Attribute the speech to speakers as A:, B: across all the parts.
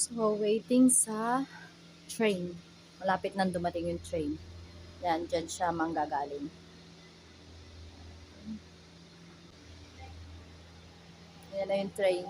A: So, waiting sa train. Malapit nang dumating yung train. Yan, dyan siya manggagaling. Yan na yung train.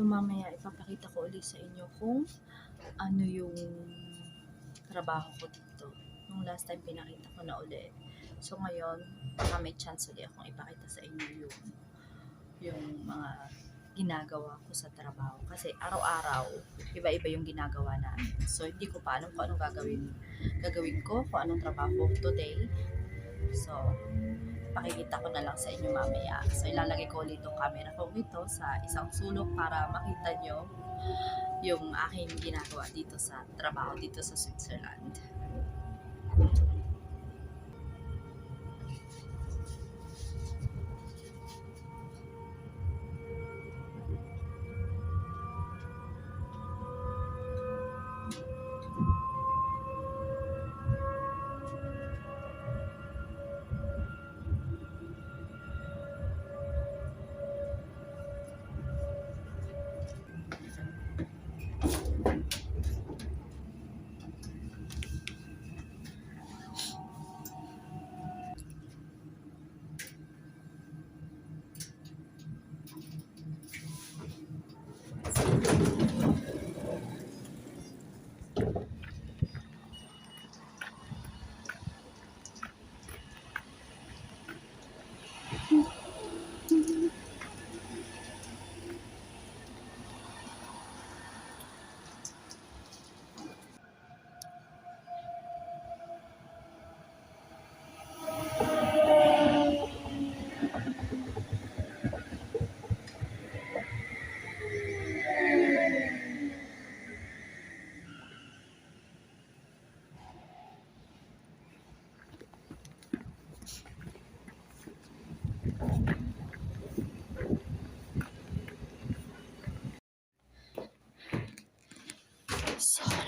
A: So mamaya ipapakita ko ulit sa inyo kung ano yung trabaho ko dito. Nung last time pinakita ko na ulit. So ngayon, baka may chance ulit akong ipakita sa inyo yung yung mga ginagawa ko sa trabaho. Kasi araw-araw, iba-iba yung ginagawa namin. So hindi ko pa alam kung anong gagawin, gagawin ko, kung anong trabaho today. So, pakikita ko na lang sa inyo mamaya. So, ilalagay ko ulit itong camera ko ito sa isang sulok para makita nyo yung aking ginagawa dito sa trabaho dito sa Switzerland.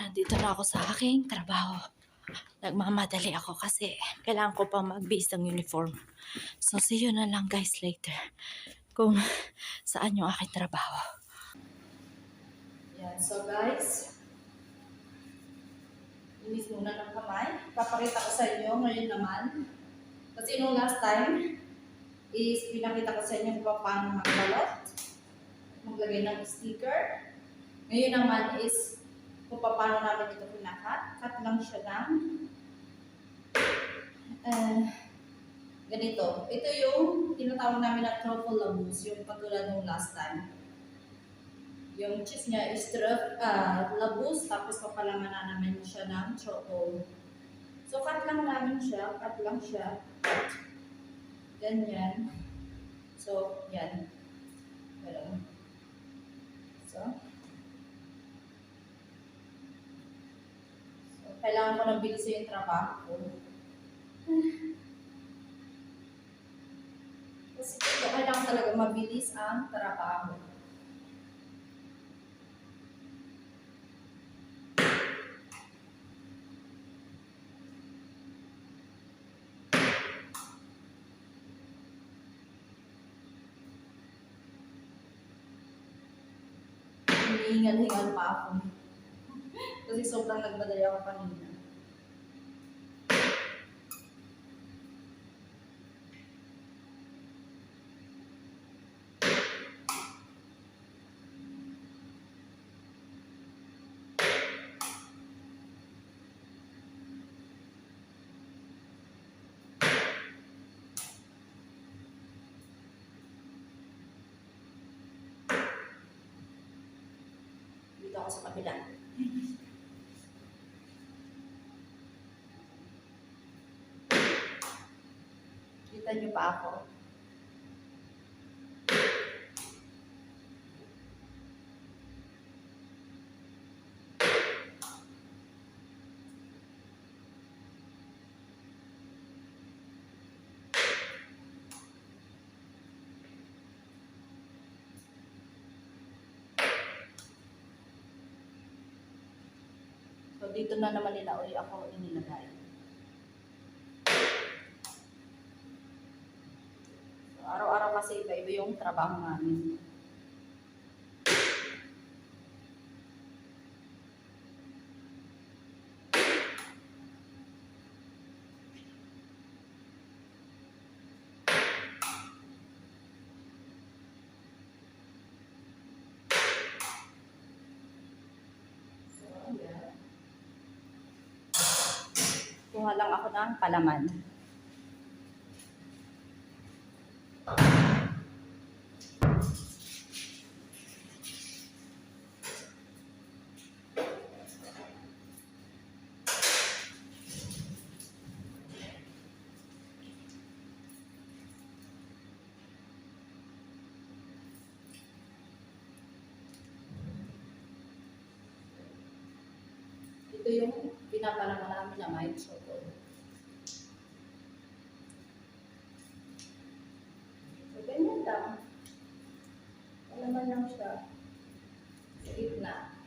A: Nandito na ako sa aking trabaho. Nagmamadali ako kasi kailangan ko pa mag-base ng uniform. So, see you na lang guys later kung saan yung aking trabaho. Yan, so guys, linis muna ng kamay. Papakita ko sa inyo ngayon naman. Kasi nung last time, is pinakita ko sa inyo kung paano magbalot. Maglagay ng sticker. Ngayon naman is kung paano namin ito pinakat. Cut lang siya ng eh, ganito. Ito yung tinatawag namin na truffle labus, yung katulad nung last time. Yung cheese niya is truff, ah, labus, tapos papalaman na namin siya ng truffle. So, cut lang namin siya, cut lang siya. Ganyan. So, yan. Ganun. So, kailangan ko nang bilisin yung trabaho ko. Kasi ito, kailangan talaga mabilis ang trabaho. Hinihingal-hingal pa ako. Kasi sobrang nagmadali ako kanina. dito ako sa kabila. Kita niyo pa ako? So, dito na naman nila uli ako inilagay. So, araw-araw kasi iba-iba yung trabaho namin. Kuha lang ako ng palaman. Ito yung pinapalaman namin na mind soto. So, ganyan lang. Palaman lang siya. Sa gitna.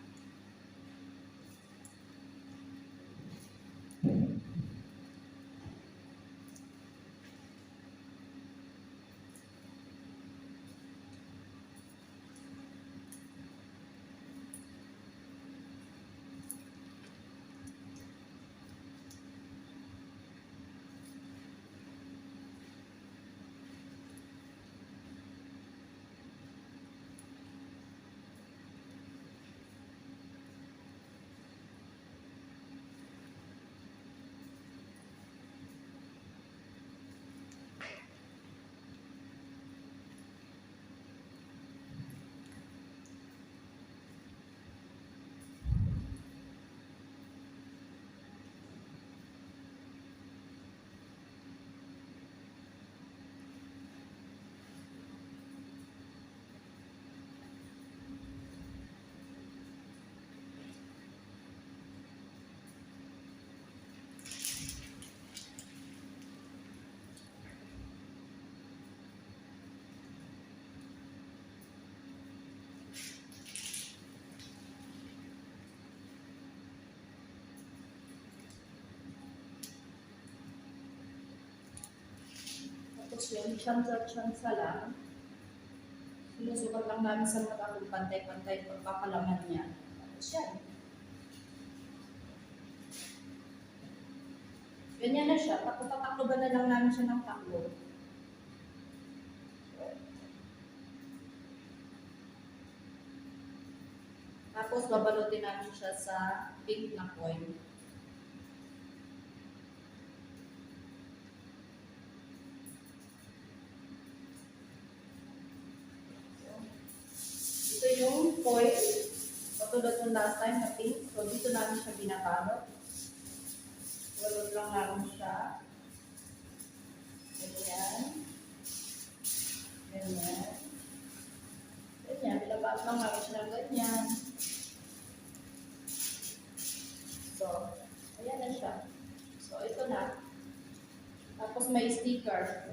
A: Tapos yun, tsansa-tsansa lang. Sinusukat namin sa mata kung pantay-pantay pagpapalaman niya. Tapos yan. Ganyan na siya. Tapos tatakloban na lang namin siya ng taklo. Tapos babalutin namin siya sa pink na coin. Ito yung foil. Katulad ng last time na pink. So, dito namin siya binabalot. Balot lang namin siya. Ganyan. Ganyan. Ganyan. Binabalot lang namin siya ng ganyan. So, ayan na siya. So, ito na. Tapos may sticker.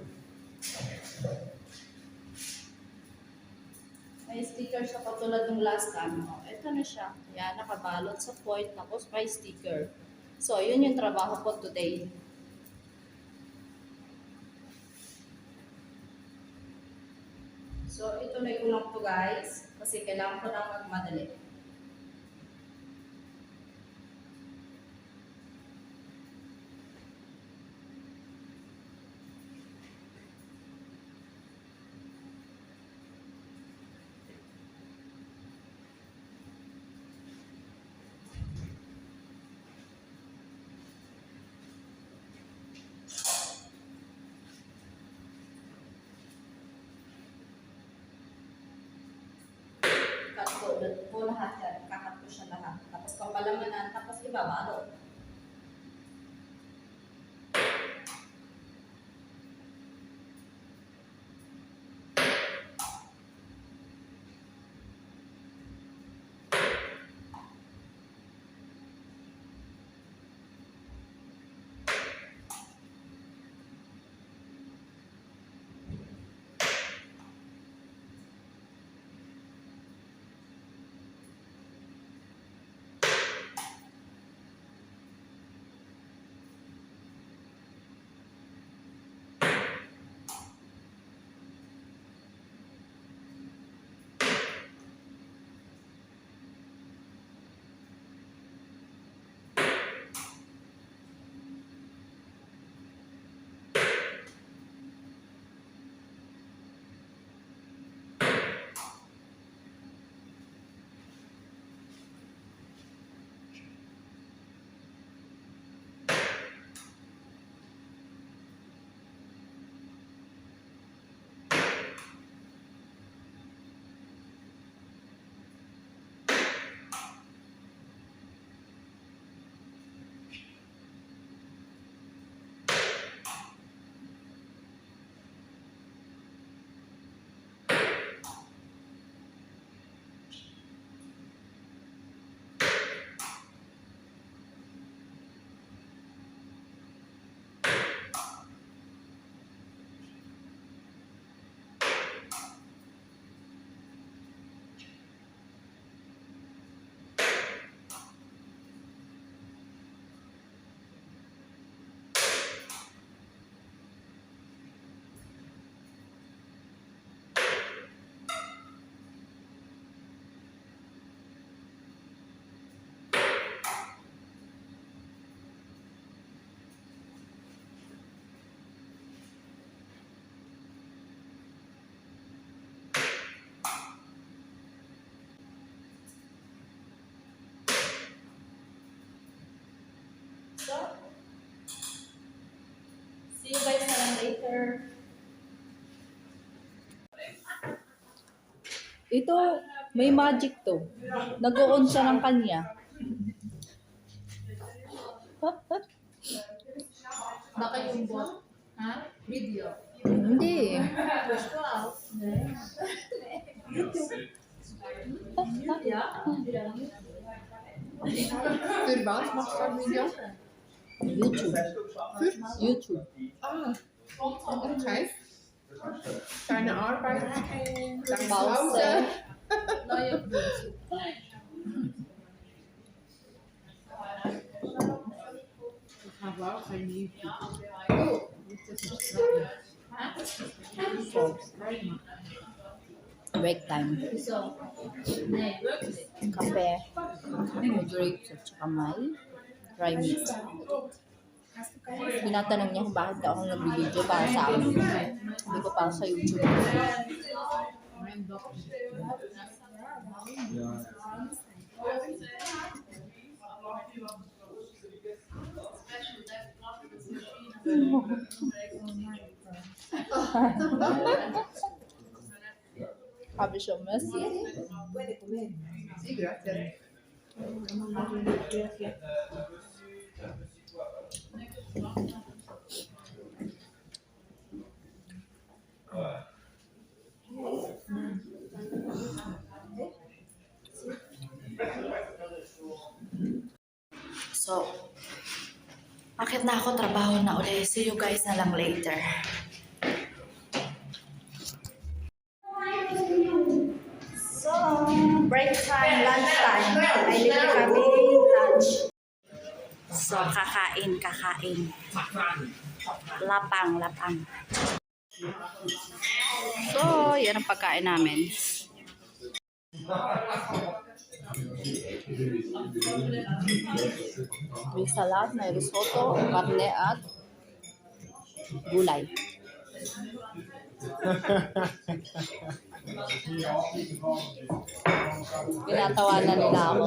A: May sticker siya katulad ng last time. Oh, ito na siya. Yan, nakabalot sa point. Tapos may sticker. So, yun yung trabaho ko today. So, ito na ko lang to guys. Kasi kailangan ko na magmadali. Cut ko, siya lahat. Tapos papalamanan, tapos ibabalot. Later. Ito, may magic to. Nag-on siya ng kanya.
B: Baka yung bot. Ha? Video.
A: Hindi.
B: Für was machst du ein Video?
A: YouTube. YouTube.
B: Ah, okay. Deine Arbeit, dein
A: Pause.
B: Zuhause.
A: Neue YouTube.
B: Ich habe auch ein YouTube.
A: Oh, break time.
B: Wieso? Nee, wirklich.
A: Kape. May grapes at saka may dry meat. Tinatanong niya kung bakit ako nag-video para sa akin. Hindi ko para sa YouTube.
B: Doktor.
A: Sabi siya, Messi.
B: Sí, gracias.
A: So, akit na ako trabaho na uli. See you guys na lang later. Kakain. Lapang, lapang. So, yan ang pagkain namin. May salad, may risotto, karne at gulay. Tinatawanan nila ako.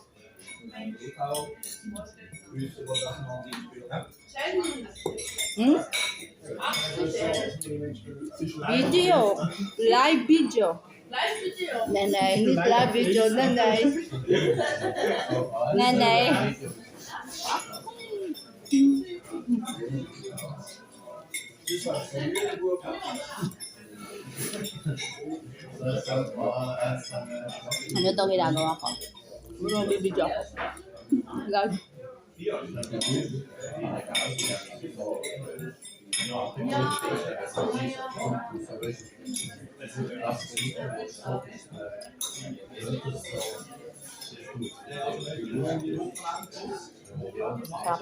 A: how it's mukbang. Sarap ng salad. Hmm? Video. Live video. Nanay. Live video. Nanay. Nanay. Ano to ginagawa ko? Ano bibidyo ako? Gag. Sarap.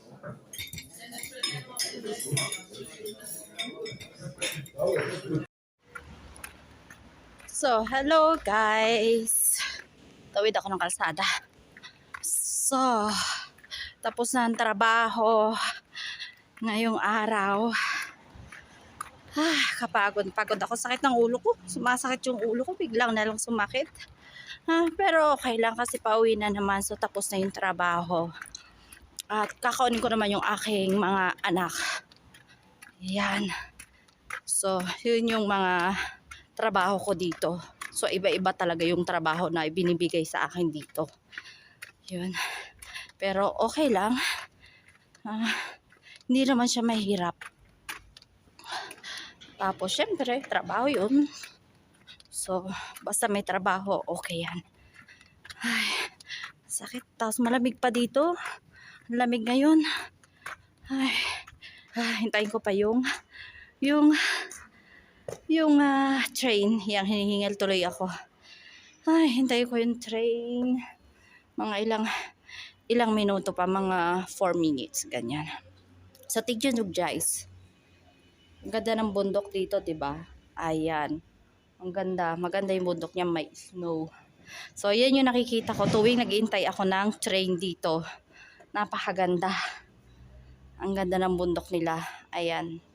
A: So, hello guys. Tawid ako ng kalsada. So, tapos na ang trabaho ngayong araw. Ah, kapagod. Pagod ako. Sakit ng ulo ko. Sumasakit yung ulo ko. Biglang na lang sumakit. Ah, pero okay lang kasi pauwi na naman. So, tapos na yung trabaho. At kakaunin ko naman yung aking mga anak. Yan. So, yun yung mga trabaho ko dito. So, iba-iba talaga yung trabaho na binibigay sa akin dito. Yun. Pero okay lang. Ah, hindi naman siya mahirap. Tapos, syempre, trabaho yun. So, basta may trabaho, okay yan. Ay, sakit. Tapos malamig pa dito. Ang lamig ngayon. Ay, ah, hintayin ko pa yung yung yung ah, train. Yang hinihingal tuloy ako. Ay, hintayin ko yung train. Mga ilang ilang minuto pa, mga 4 minutes, ganyan. So, tigyan nyo guys. Ang ganda ng bundok dito, 'di ba? Ayan. Ang ganda. Maganda yung bundok niya, may snow. So, yan yung nakikita ko. Tuwing nag-iintay ako ng train dito. Napakaganda. Ang ganda ng bundok nila. Ayan.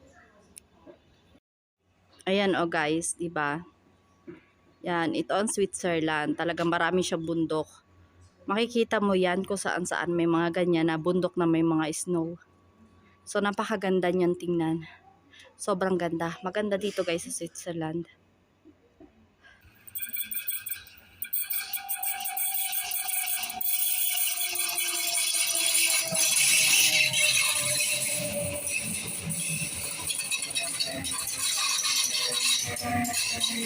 A: Ayan, oh guys, 'di ba? Yan, ito ang Switzerland. Talagang marami siyang bundok. Makikita mo yan kung saan saan may mga ganyan na bundok na may mga snow. So, napakaganda niyan tingnan. Sobrang ganda. Maganda dito guys sa Switzerland.